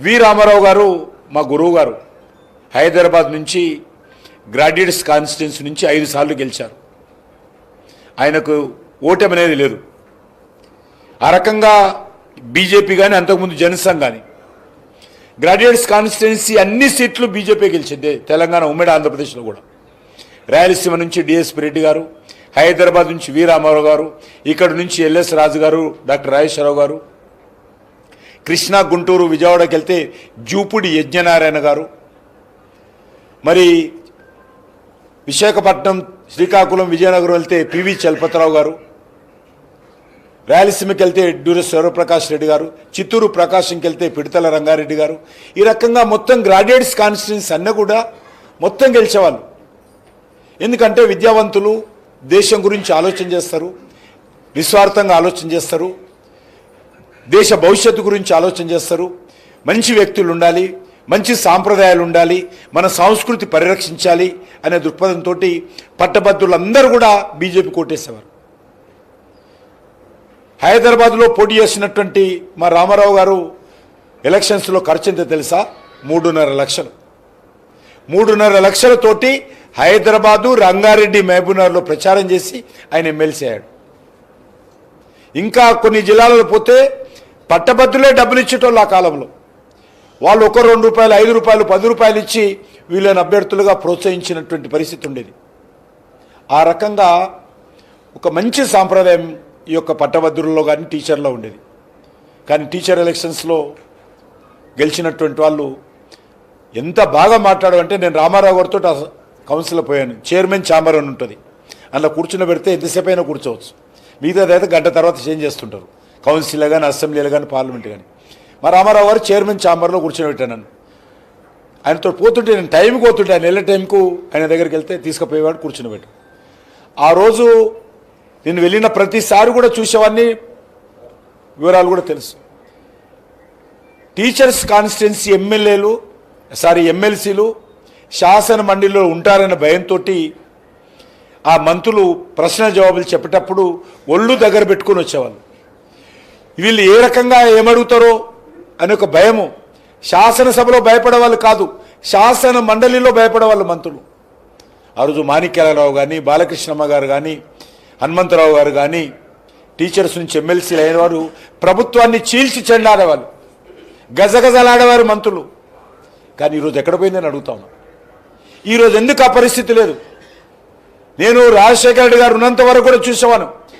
వి రామారావు గారు మా గురువు గారు హైదరాబాద్ నుంచి గ్రాడ్యుయేట్స్ కాన్స్టిట్యున్సీ నుంచి ఐదు సార్లు గెలిచారు. ఆయనకు ఓటమి అనేది లేదు. ఆ రకంగా బీజేపీ కానీ అంతకుముందు జనసంఘ్ కానీ గ్రాడ్యుయేట్స్ కాన్స్టిట్యున్సీ అన్ని సీట్లు బీజేపీ గెలిచింది తెలంగాణ ఉమ్మడి ఆంధ్రప్రదేశ్లో కూడా. రాయలసీమ నుంచి డిఎస్పి రెడ్డి గారు హైదరాబాద్ నుంచి వి రామారావు గారు ఇక్కడ నుంచి ఎల్ఎస్ రాజు గారు డాక్టర్ రాజేశ్వరరావు గారు కృష్ణా గుంటూరు విజయవాడకి వెళ్తే జూపుడి యజ్ఞనారాయణ గారు. మరి విశాఖపట్నం శ్రీకాకుళం విజయనగరం వెళ్తే పివి చలపతిరావు గారు. రాయలసీమకి వెళ్తే ఎడ్డూరి సర్వప్రకాష్ రెడ్డి గారు. చిత్తూరు ప్రకాశంకి వెళ్తే పిడితల రంగారెడ్డి గారు. ఈ రకంగా మొత్తం గ్రాడ్యుయేట్స్ కాన్స్టిట్యూన్స్ అన్న కూడా మొత్తం గెలిచేవాళ్ళు. ఎందుకంటే విద్యావంతులు దేశం గురించి ఆలోచన చేస్తారు నిస్వార్థంగా ఆలోచన చేస్తారు. దేశ భవిష్యత్తు గురించి ఆలోచన చేస్తారు. మంచి వ్యక్తులు ఉండాలి మంచి సాంప్రదాయాలు ఉండాలి మన సంస్కృతి పరిరక్షించాలి అనే దృక్పథంతో పట్టభద్రులందరూ కూడా బీజేపీ కోటేసేవారు. హైదరాబాద్లో పోటీ చేసినటువంటి మా రామారావు గారు ఎలక్షన్స్లో ఖర్చు ఎంత తెలుసా? మూడున్నర లక్షలు. మూడున్నర లక్షలతోటి హైదరాబాదు రంగారెడ్డి మహబూబ్నగర్లో ప్రచారం చేసి ఆయన ఎమ్మెల్సీ అయ్యాడు. ఇంకా కొన్ని జిల్లాలలో పోతే పట్టభద్రులే డబ్బులు ఇచ్చేటోళ్ళు ఆ కాలంలో. వాళ్ళు ఒక రెండు రూపాయలు ఐదు రూపాయలు పది రూపాయలు ఇచ్చి వీళ్ళని అభ్యర్థులుగా ప్రోత్సహించినటువంటి పరిస్థితి ఉండేది. ఆ రకంగా ఒక మంచి సాంప్రదాయం ఈ యొక్క పట్టభద్రుల్లో కానీ టీచర్లో ఉండేది. కానీ టీచర్ ఎలక్షన్స్లో గెలిచినటువంటి వాళ్ళు ఎంత బాగా మాట్లాడమంటే నేను రామారావు గారితో ఆ పోయాను. చైర్మన్ ఛాంబర్ అని ఉంటుంది. అందులో కూర్చుని పెడితే ఎంతసేపు అయినా కూర్చోవచ్చు. మిగతాదైతే గంట తర్వాత చేంజ్ చేస్తుంటారు. కౌన్సిల్ కానీ అసెంబ్లీలో కానీ పార్లమెంట్ కానీ మా రామారావు గారు చైర్మన్ ఛాంబర్లో కూర్చోబెట్టాను పెట్టాను నన్ను. ఆయనతో పోతుంటే నేను టైంకి పోతుంటే ఆయన వెళ్ళే టైంకు ఆయన దగ్గరికి వెళ్తే తీసుకుపోయేవాడు కూర్చునిపెట్టు ఆ రోజు నేను వెళ్ళిన ప్రతిసారి కూడా చూసేవాడిని వివరాలు కూడా తెలుసు. టీచర్స్ కాన్స్టిట్యున్సీ ఎమ్మెల్యేలు సారీ ఎమ్మెల్సీలు శాసన మండలిలో ఉంటారన్న భయంతో ఆ మంత్రులు ప్రశ్న జవాబులు చెప్పేటప్పుడు ఒళ్ళు దగ్గర పెట్టుకొని వచ్చేవాళ్ళు. వీళ్ళు ఏ రకంగా ఏమడుగుతారో అనే ఒక భయము. శాసనసభలో భయపడే వాళ్ళు కాదు శాసన మండలిలో భయపడే వాళ్ళు మంత్రులు. ఆ రోజు మాణిక్యాలరావు కానీ బాలకృష్ణమ్మ గారు కానీ హనుమంతరావు గారు కానీ టీచర్స్ నుంచి ఎమ్మెల్సీలు అయిన వారు ప్రభుత్వాన్ని చీల్చి చెండాడేవాళ్ళు గజగజలాడేవారు మంత్రులు. కానీ ఈరోజు ఎక్కడ పోయిందని అడుగుతా ఉన్నా. ఈరోజు ఎందుకు ఆ పరిస్థితి లేదు? నేను రాజశేఖర రెడ్డి గారు ఉన్నంత వరకు కూడా చూసేవాను.